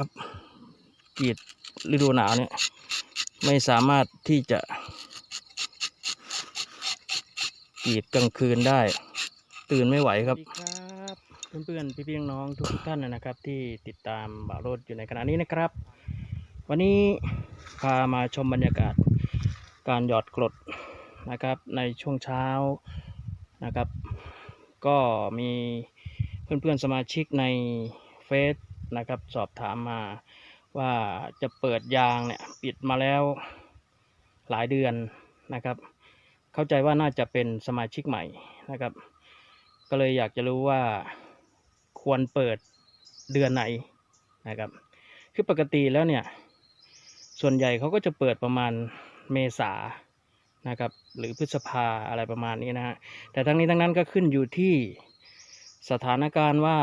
ครับกรีดฤดูหนาวเนี่ย ไม่สามารถที่จะกรีดกลางคืนได้ ตื่นไม่ไหวครับครับเพื่อนๆพี่ๆน้องๆทุกท่านนะครับ ที่ติดตามบ่าวโรดอยู่ในขณะนี้นะครับ วันนี้พามาชมบรรยากาศการหยอดกรดนะครับในช่วงเช้านะครับ ก็มีเพื่อนๆสมาชิกในเฟซ นะครับ สอบถามมาว่าจะเปิดยางเนี่ยปิดมาแล้วหลายเดือนนะครับ เข้าใจว่าน่าจะเป็นสมาชิกใหม่นะครับ ก็เลยอยากจะรู้ว่าควรเปิดเดือนไหนนะครับ คือปกติแล้วเนี่ย ส่วนใหญ่เขาก็จะเปิดประมาณเมษานะครับ หรือพฤษภาอะไรประมาณนี้นะฮะแต่ทั้งนี้ทั้งนั้นก็ขึ้นอยู่ที่ สถานการณ์ว่า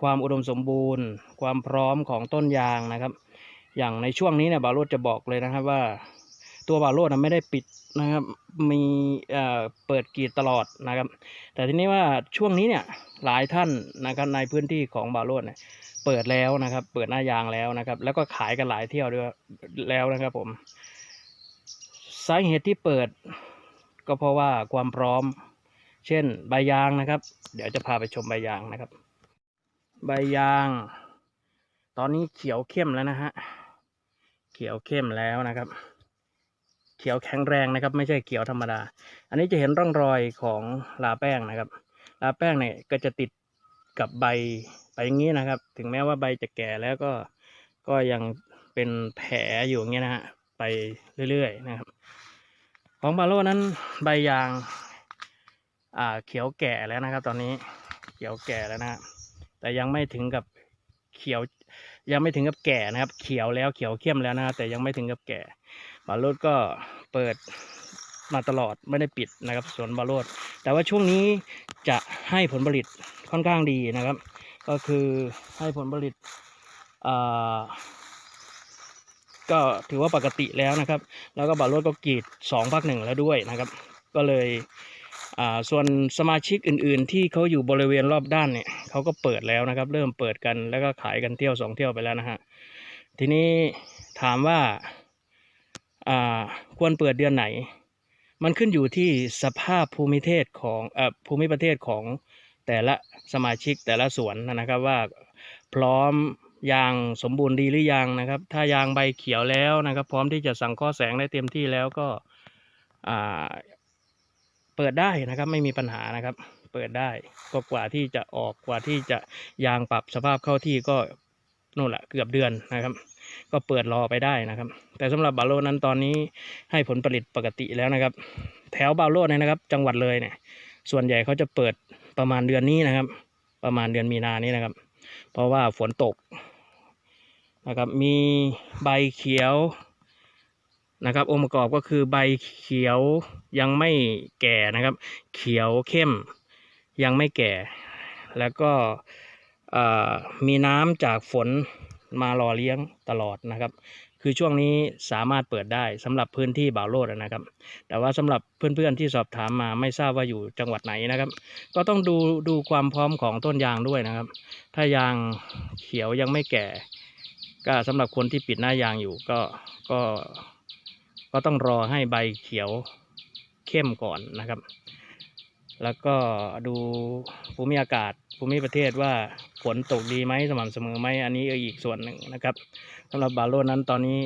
ความอุดมสมบูรณ์ ความพร้อมของต้นยางนะครับ อย่างในช่วงนี้เนี่ยบาโรดจะบอกเลยนะครับว่า ตัวบาโรดนะไม่ได้ปิดนะครับมีเอ่อเปิดกีดตลอดนะครับ แต่ทีนี้ว่าช่วงนี้เนี่ยหลายท่านนะครับในพื้นที่ของบาโรดเนี่ยเปิดแล้วนะครับ เปิดหน้ายางแล้วนะครับ แล้วก็ขายกันหลายเที่ยวด้วยแล้วนะครับผมสาเหตุที่เปิดก็เพราะว่าความพร้อม เช่นใบยางนะครับ เดี๋ยวจะพาไปชมใบยางนะครับ ใบยาง ตอนนี้เขียวเข้มแล้วนะฮะเขียวเข้มแล้วนะครับ เขียวแข็งแรงนะครับ ไม่ใช่เขียวธรรมดา อันนี้จะเห็นร่องรอยของลาแป้งนะครับลาแป้งเนี่ยก็จะติดกับใบไปอย่างนี้นะครับ ถึงแม้ว่าใบจะแก่แล้วก็ก็ยังเป็นแผลอยู่อย่างเงี้ยนะฮะไปเรื่อยๆนะครับ ของบาโลนั้นใบยาง อ่าเขียวแก่แล้วนะครับ ตอนนี้เขียวแก่แล้วนะแต่ยังไม่ถึงกับเขียว ยังไม่ถึงกับแก่นะครับ เขียวแล้วเขียวเข้มแล้วนะแต่ยังไม่ถึงกับแก่บาโรดก็เปิดมาตลอดไม่ได้ปิดนะครับสวนบาโรดแต่ว่าช่วงนี้จะให้ผลผลิตค่อนข้างดีนะครับ ก็คือให้ผลผลิตอ่าก็ถือว่าปกติแล้วนะครับ แล้วก็บาโรดก็กรีดสองภาคหนึ่งแล้วด้วยนะครับ ก็เลย ส่วนสมาชิกอื่น ๆ ที่เขาอยู่บริเวณรอบด้านเนี่ยเขาก็เปิดแล้วนะครับ เริ่มเปิดกันแล้วก็ขายกันเที่ยวสองเที่ยวไปแล้วนะฮะทีนี้ถามว่าควรเปิดเดือนไหน มันขึ้นอยู่ที่สภาพภูมิเทศของอภูมิประเทศของแต่ละสมาชิกแต่ละสวนนะครับว่าพร้อมยางสมบูรณ์ดีหรือยังนะครับ ถ้ายางใบเขียวแล้วนะครับ พร้อมที่จะสังเคราะห์แสงได้เต็มที่แล้วก็ เปิดได้นะครับไม่มีปัญหานะครับ เปิดได้ก็กว่าที่จะออกกว่าที่จะยางปรับสภาพเข้าที่ก็นู่นแหละเกือบเดือนนะครับ ก็เปิดรอไปได้นะครับ แต่สำหรับบาโลนั้นตอนนี้ให้ผลผลิตปกติแล้วนะครับ แถวบาโลเนี่ยนะครับ จังหวัดเลยเนี่ย ส่วนใหญ่เขาจะเปิดประมาณเดือนนี้นะครับ ประมาณเดือนมีนานี้นะครับ เพราะว่าฝนตกนะครับมีใบเขียว นะครับ องค์ประกอบก็คือใบเขียวยังไม่แก่นะครับ เขียวเข้มยังไม่แก่ แล้วก็มีน้ำจากฝนมาหล่อเลี้ยงตลอดนะครับ คือช่วงนี้สามารถเปิดได้สำหรับพื้นที่บ่าวโลดนะครับ แต่ว่าสำหรับเพื่อนๆที่สอบถามมาไม่ทราบว่าอยู่จังหวัดไหนนะครับ ก็ต้องดูดูความพร้อมของต้นยางด้วยนะครับ ถ้ายางเขียวยังไม่แก่ ก็สำหรับคนที่ปิดหน้ายางอยู่ก็ก็ ก็ต้องรอให้ใบเขียวเข้มก่อนนะครับ แล้วก็ดูภูมิอากาศภูมิประเทศว่าฝนตกดีไหมสม่ำเสมอไหมอันนี้อีกส่วนหนึ่งนะครับสำหรับบาโลนั้นตอนนี้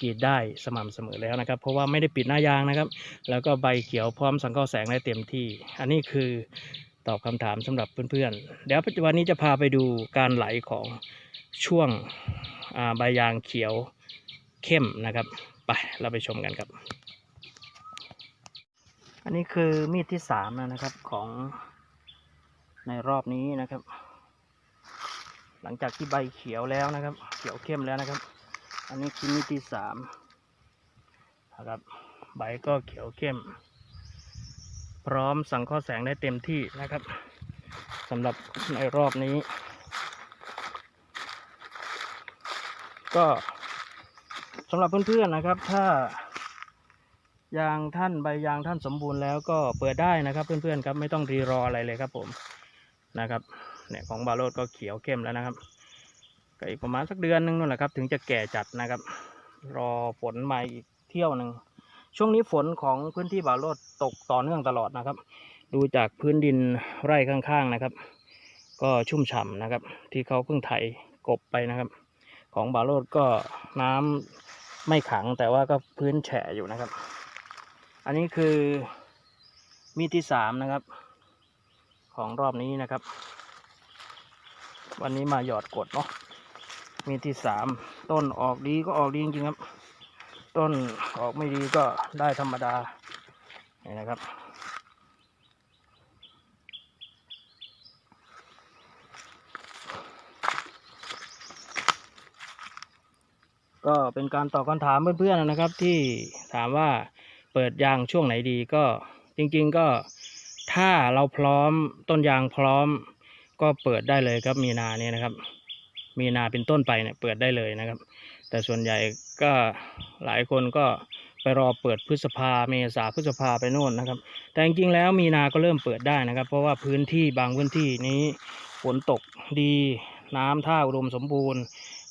กรีดได้สม่ำเสมอแล้วนะครับ เพราะว่าไม่ได้ปิดหน้ายางนะครับ แล้วก็ใบเขียวพร้อมสังเคราะห์แสงได้เต็มที่ อันนี้คือตอบคำถามสำหรับเพื่อนๆเดี๋ยวปัจจุบันนี้จะพาไปดูการไหลของช่วงอ่าใบยางเขียวเข้มนะครับ ไปเราไปชมกันครับ อันนี้คือมีดที่สามนะครับของในรอบนี้นะครับ หลังจากที่ใบเขียวแล้วนะครับ เขียวเข้มแล้วนะครับ อันนี้คือมีดที่สามนะครับใบก็เขียวเข้ม พร้อมสังเคราะห์แสงได้เต็มที่นะครับสำหรับในรอบนี้ ก็ สำหรับเพื่อนๆนะครับ ถ้ายางท่านใบยางท่านสมบูรณ์แล้วก็เปิดได้นะครับ เพื่อนๆครับไม่ต้องรีรออะไรเลยครับ ผมนะครับเนี่ยของบาโรดก็เขียวเข้มแล้วนะครับก็อีกประมาณสักเดือนหนึงนั่นแหละครับ ถึงจะแก่จัดนะครับ รอฝนมาอีกเที่ยวหนึ่งช่วงนี้ฝนของพื้นที่บาโลดตกต่อเนื่องตลอดนะครับ ดูจากพื้นดินไร่ข้างๆนะครับ ก็ชุ่มฉ่ำนะครับ ที่เขาเพิ่งไถกบไปนะครับ ของบาโลดก็น้ำ ไม่ขังแต่ว่าก็พื้นแฉะอยู่นะครับ อันนี้คือมีดที่สามนะครับ ของรอบนี้นะครับ วันนี้มาหยอดกดเนาะมีดที่สามต้นออกดีก็ออกดีจริงๆครับ ต้นออกไม่ดีก็ได้ธรรมดานี่นะครับ ก็เป็นการตอบคำถามเพื่อนๆนะครับ ที่ถามว่าเปิดยางช่วงไหนดีก็จริงๆก็ถ้าเราพร้อมต้นยางพร้อม ก็เปิดได้เลยครับมีนาเนี่ยนะครับ มีนาเป็นต้นไปเนี่ยเปิดได้เลยนะครับ แต่ส่วนใหญ่ก็หลายคนก็ไปรอเปิดพฤษภาเมษาพฤษภาไปโน่นนะครับ แต่จริงๆแล้วมีนาก็เริ่มเปิดได้นะครับ เพราะว่าพื้นที่บางพื้นที่นี้ฝนตกดี น้ำท่าอุดมสมบูรณ์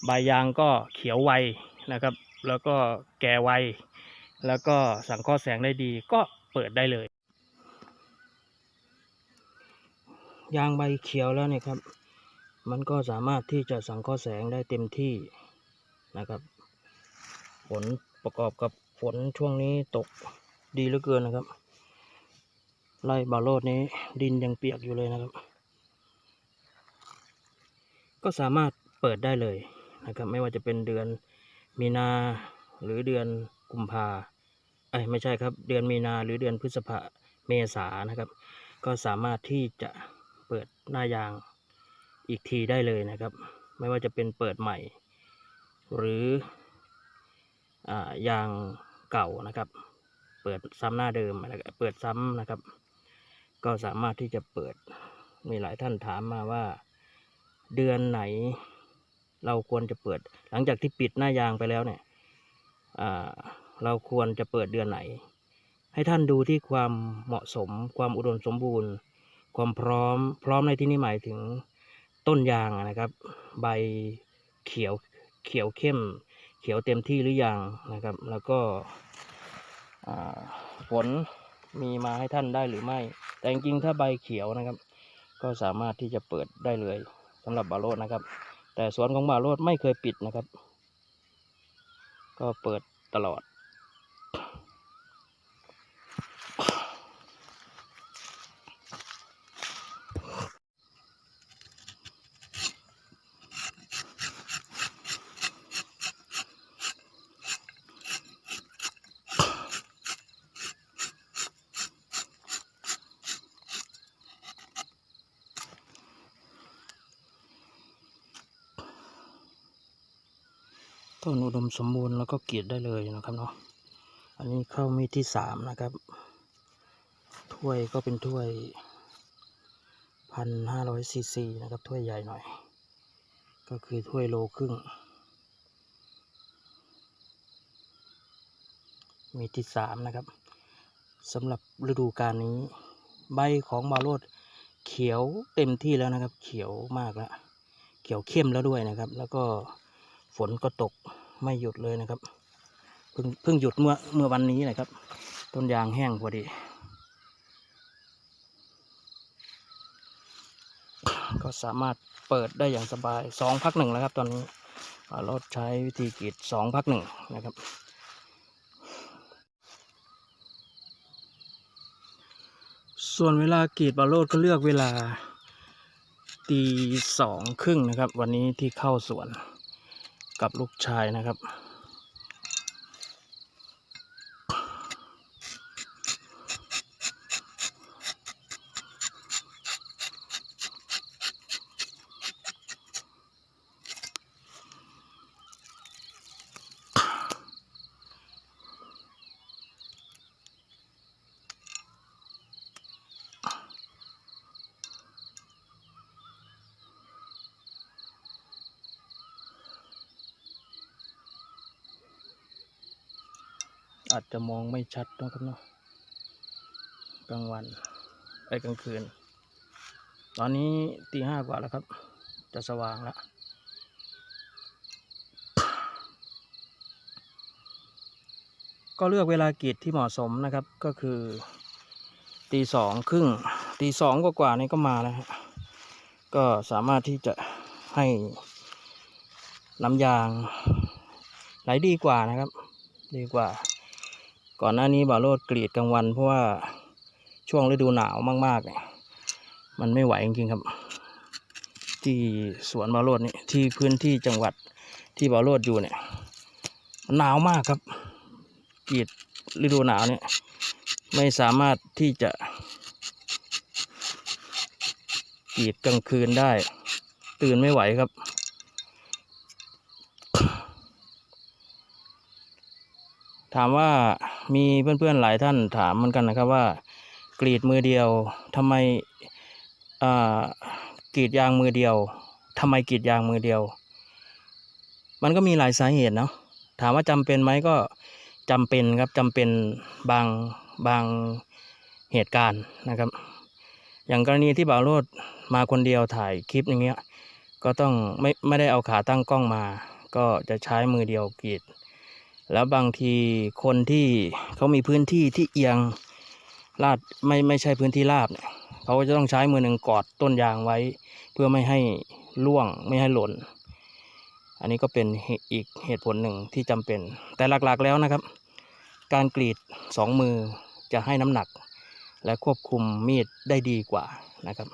ใบยางก็เขียวไว นะครับ แล้วก็แก่ไว แล้วก็สังเคราะห์แสงได้ดีก็เปิดได้เลย ยางใบเขียวแล้วเนี่ยครับ มันก็สามารถที่จะสังเคราะห์แสงได้เต็มที่นะครับ ฝนประกอบกับฝนช่วงนี้ตกดีเหลือเกินนะครับไร่บาโรดนี้ดินยังเปียกอยู่เลยนะครับ ก็สามารถเปิดได้เลยนะครับ ไม่ว่าจะเป็นเดือน มีนาหรือเดือนกุมภาเอ้ยไม่ใช่ครับ เดือนมีนาหรือเดือนพฤษภาเมษานะครับ ก็สามารถที่จะเปิดหน้ายางอีกทีได้เลยนะครับ ไม่ว่าจะเป็นเปิดใหม่ หรืออยางเก่านะครับ เปิดซ้ำหน้าเดิมนะครับเปิดซ้ำนะครับ ก็สามารถที่จะเปิดมีหลายท่านถามมาว่า เดือนไหน เราควรจะเปิด หลังจากที่ปิดหน้ายางไปแล้วเนี่ยเราควรจะเปิดเดือนไหน ให้ท่านดูที่ความเหมาะสม ความอุดมสมบูรณ์ ความพร้อม พร้อมในที่นี้หมายถึงต้นยางนะครับ ใบเขียวเขียวเข้ม เขียวเต็มที่หรือยังนะครับ แล้วก็อ่าฝนมีมาให้ท่านได้หรือไม่ แต่จริงๆถ้าใบเขียวนะครับ ก็สามารถที่จะเปิดได้เลยสำหรับบาโรดนะครับ แต่สวนของบาโรดไม่เคยปิดนะครับ ก็เปิดตลอด ต้นอุดมสมบูรณ์แล้วก็กรีดได้เลยนะครับเนาะอันนี้เข้ามีดที่สามนะครับ ถ้วยก็เป็นถ้วยพันห้าร้อยซีซีนะครับถ้วยใหญ่หน่อย ก็คือถ้วยโลครึ่ง มีดที่สามนะครับสำหรับฤดูกาลนี้ ใบของบาโรดเขียวเต็มที่แล้วนะครับ เขียวมากแล้ว เขียวเข้มแล้วด้วยนะครับ แล้วก็ฝนก็ตก ไม่หยุดเลยนะครับเพิ่งเพิ่งหยุดเมื่อเมื่อวันนี้นะครับ ต้นยางแห้งพอดี ก็สามารถเปิดได้อย่างสบายสองพักหนึ่งแล้วครับ ตอนนี้เราใช้วิธีกรีดสองพักหนึ่งนะครับส่วนเวลากรีดบาโรดก็เลือกเวลาตีสองครึ่งนะครับ วันนี้ที่เข้าสวน กับลูกชายนะครับาจจะมองไม่ชัดนะครับเนาะกลางวันไอ้กลางคืน ตอนนี้ตีห้ากว่าแล้วครับ จะสว่างแล้วก็เลือกเวลากีดที่เหมาะสมนะครับก็คือตีสองครึ่งตีสองกว่าๆนี้ก็มาแล้วก็สามารถที่จะให้น้ำยางไหลดีกว่านะครับ ดีกว่า ก่อนหน้านี้บาโรดกรีดกลางวัน เพราะว่าช่วงฤดูหนาวมากๆเนี่ยมันไม่ไหวจริงๆครับ ที่สวนบาโรดนี่ที่พื้นที่จังหวัดที่บาโรดอยู่เนี่ยหนาวมากครับกรีดฤดูหนาวเนี่ยไม่สามารถที่จะกรีดกลางคืนได้ ตื่นไม่ไหวครับ ถามว่า มีเพื่อนๆหลายท่านถามเหมือนกันนะครับว่ากรีดมือเดียวทำไมกรีดยางมือเดียวทำไมกรีดยางมือเดียว มันก็มีหลายสาเหตุเนาะถามว่าจำเป็นไหมก็จำเป็นครับจำเป็นบางบางเหตุการณ์นะครับ อย่างกรณีที่บ่าวโรดมาคนเดียวถ่ายคลิปอย่างเงี้ยก็ต้องไม่ไม่ได้เอาขาตั้งกล้องมา ก็จะใช้มือเดียวกรีด แล้วบางทีคนที่เขามีพื้นที่ที่เอียงลาดไม่ไม่ใช่พื้นที่ราบเนี่ยเขาก็จะต้องใช้มือหนึ่งกอดต้นยางไว้ เพื่อไม่ให้ล่วงไม่ให้หล่น อันนี้ก็เป็นอีกเหตุผลหนึ่งที่จำเป็น แต่หลักๆแล้วนะครับ การกรีดสองมือจะให้น้ำหนัก และควบคุมมีดได้ดีกว่านะครับ